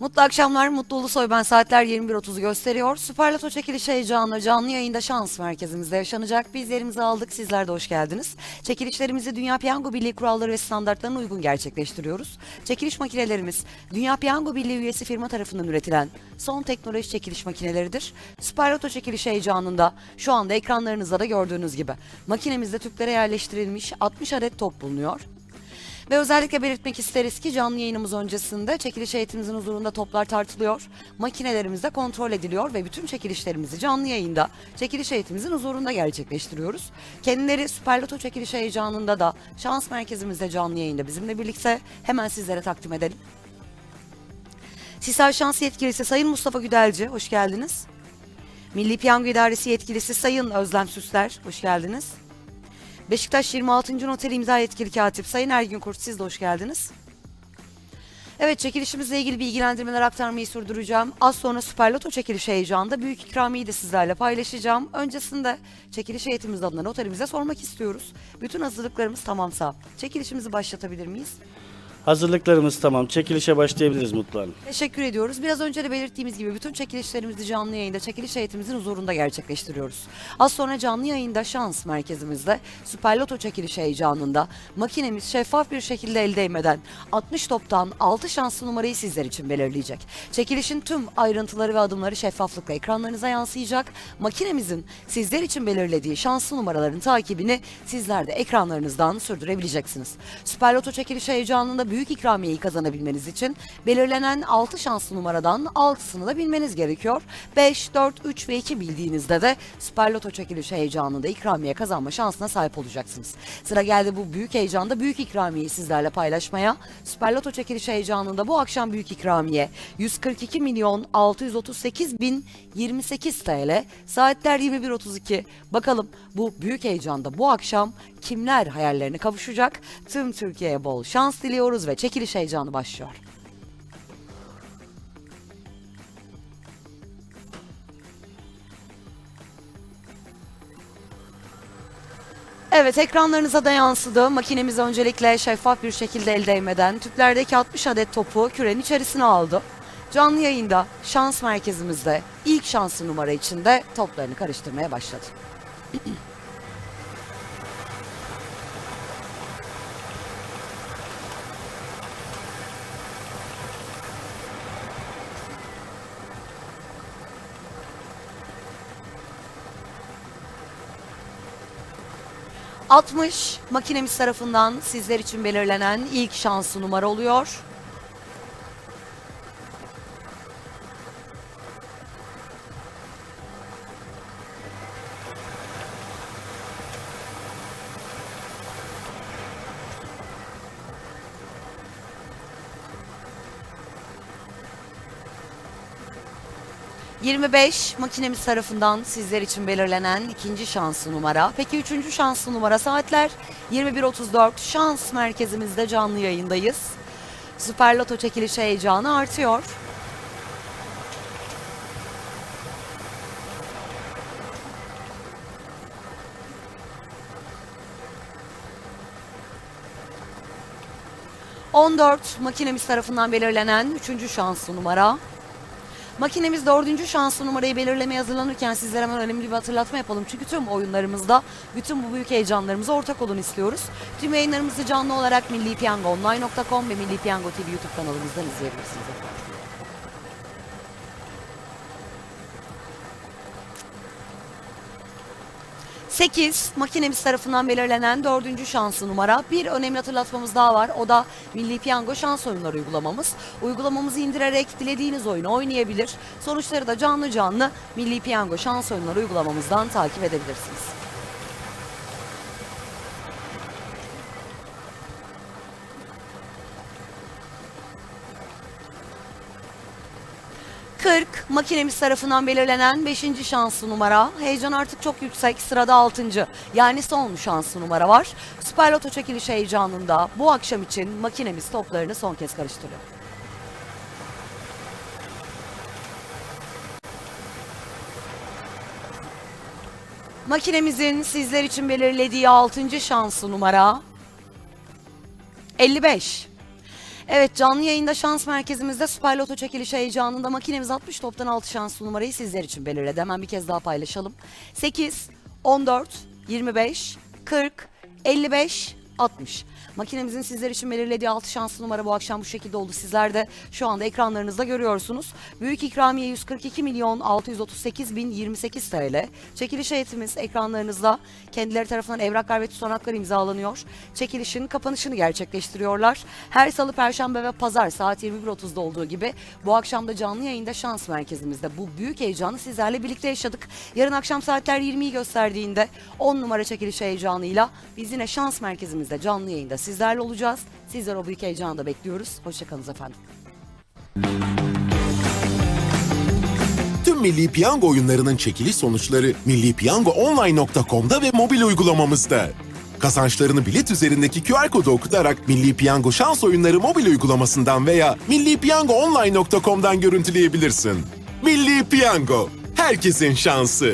Mutlu akşamlar, Mutlu Ulusoy ben saatler 21.30'u gösteriyor. Süper Loto çekiliş heyecanı canlı yayında şans merkezimizde yaşanacak. Biz yerimizi aldık, sizler de hoş geldiniz. Çekilişlerimizi Dünya Piyango Birliği kuralları ve standartlarına uygun gerçekleştiriyoruz. Çekiliş makinelerimiz Dünya Piyango Birliği üyesi firma tarafından üretilen son teknoloji çekiliş makineleridir. Süper Loto çekiliş heyecanında şu anda ekranlarınızda da gördüğünüz gibi makinemizde tüplere yerleştirilmiş 60 adet top bulunuyor. Ve özellikle belirtmek isteriz ki canlı yayınımız öncesinde çekiliş eğitimimizin huzurunda toplar tartılıyor, makinelerimiz de kontrol ediliyor ve bütün çekilişlerimizi canlı yayında çekiliş eğitimimizin huzurunda gerçekleştiriyoruz. Kendileri Süper Loto çekiliş heyecanında da şans merkezimizde canlı yayında bizimle birlikte hemen sizlere takdim edelim. Sisal Şans Yetkilisi Sayın Mustafa Güdelci, hoş geldiniz. Milli Piyango İdaresi Yetkilisi Sayın Özlem Süsler, hoş geldiniz. Beşiktaş 26. Noter imza yetkili katip Sayın Ergün Kurt siz de hoş geldiniz. Evet çekilişimizle ilgili bilgilendirmeler aktarmayı sürdüreceğim. Az sonra Süper Loto çekiliş heyecanında büyük ikramiyi de sizlerle paylaşacağım. Öncesinde çekiliş eğitimimiz adına noterimize sormak istiyoruz. Bütün hazırlıklarımız tamamsa çekilişimizi başlatabilir miyiz? Hazırlıklarımız tamam. Çekilişe başlayabiliriz Mutlu Hanım. Teşekkür ediyoruz. Biraz önce de belirttiğimiz gibi bütün çekilişlerimizi canlı yayında çekiliş eğitimimizin huzurunda gerçekleştiriyoruz. Az sonra canlı yayında şans merkezimizde Süper Loto çekiliş heyecanında makinemiz şeffaf bir şekilde el değmeden 60 toptan 6 şanslı numarayı sizler için belirleyecek. Çekilişin tüm ayrıntıları ve adımları şeffaflıkla ekranlarınıza yansıyacak. Makinemizin sizler için belirlediği şanslı numaraların takibini sizler de ekranlarınızdan sürdürebileceksiniz. Süper Loto çekiliş heyecanında büyük ikramiyeyi kazanabilmeniz için belirlenen 6 şanslı numaradan 6'sını da bilmeniz gerekiyor. 5, 4, 3 ve 2 bildiğinizde de Süper Loto çekiliş heyecanında ikramiye kazanma şansına sahip olacaksınız. Sıra geldi bu büyük heyecanda büyük ikramiyeyi sizlerle paylaşmaya. Süper Loto çekiliş heyecanında bu akşam büyük ikramiye 142 milyon 638 bin 28 TL. Saatler 21.32. Bakalım bu büyük heyecanda bu akşam kimler hayallerine kavuşacak? Tüm Türkiye'ye bol şans diliyoruz ve çekiliş heyecanı başlıyor. Evet ekranlarınıza da yansıdı. Makinemiz öncelikle şeffaf bir şekilde el değmeden tüplerdeki 60 adet topu kürenin içerisine aldı. Canlı yayında şans merkezimizde ilk şanslı numara içinde toplarını karıştırmaya başladı. ...60 makinemiz tarafından sizler için belirlenen ilk şanslı numara oluyor. ...25 makinemiz tarafından sizler için belirlenen ikinci şanslı numara. Peki üçüncü şanslı numara saatler 21.34 şans merkezimizde canlı yayındayız. Süper Loto çekiliş heyecanı artıyor. ...14 makinemiz tarafından belirlenen üçüncü şanslı numara. Makinemiz dördüncü şanslı numarayı belirlemeye hazırlanırken sizlere hemen önemli bir hatırlatma yapalım. Çünkü tüm oyunlarımızda bütün bu büyük heyecanlarımıza ortak olun istiyoruz. Tüm yayınlarımızı canlı olarak millipiyangoonline.com ve Milli Piyango TV YouTube kanalımızdan izleyebilirsiniz efendim. Sekiz makinemiz tarafından belirlenen dördüncü şanslı numara. Bir önemli hatırlatmamız daha var. O da Milli Piyango şans oyunları uygulamamız. Uygulamamızı indirerek dilediğiniz oyunu oynayabilir. Sonuçları da canlı canlı Milli Piyango şans oyunları uygulamamızdan takip edebilirsiniz. Kırk makinemiz tarafından belirlenen 5. şanslı numara. Heyecan artık çok yüksek. Sırada 6. Yani son şanslı numara var. Süper Loto çekiliş heyecanında bu akşam için makinemiz toplarını son kez karıştırıyor. Makinemizin sizler için belirlediği 6. şanslı numara 55. Evet canlı yayında şans merkezimizde Süper Loto çekilişi heyecanında makinemiz 60 toptan 6 şanslı numarayı sizler için belirledi. Hemen bir kez daha paylaşalım. 8, 14, 25, 40, 55, 60. Makinemizin sizler için belirlediği 6 şanslı numara bu akşam bu şekilde oldu. Sizler de şu anda ekranlarınızda görüyorsunuz. Büyük ikramiye 142 milyon 638 bin 28 TL. Çekiliş heyetimiz ekranlarınızda kendileri tarafından evraklar ve tutanaklar imzalanıyor. Çekilişin kapanışını gerçekleştiriyorlar. Her salı, perşembe ve pazar saat 21.30'da olduğu gibi bu akşam da canlı yayında şans merkezimizde bu büyük heyecanı sizlerle birlikte yaşadık. Yarın akşam saatler 20'yi gösterdiğinde 10 numara çekiliş heyecanıyla biz yine şans merkezimizde canlı yayında sizlerle olacağız. Sizler o büyük heyecanı da bekliyoruz. Hoşçakalınız efendim. Tüm Milli Piyango oyunlarının çekiliş sonuçları millipiyangoonline.com'da ve mobil uygulamamızda. Kazançlarını bilet üzerindeki QR kodu okutarak Milli Piyango şans oyunları mobil uygulamasından veya millipiyangoonline.com'dan görüntüleyebilirsin. Milli Piyango, herkesin şansı.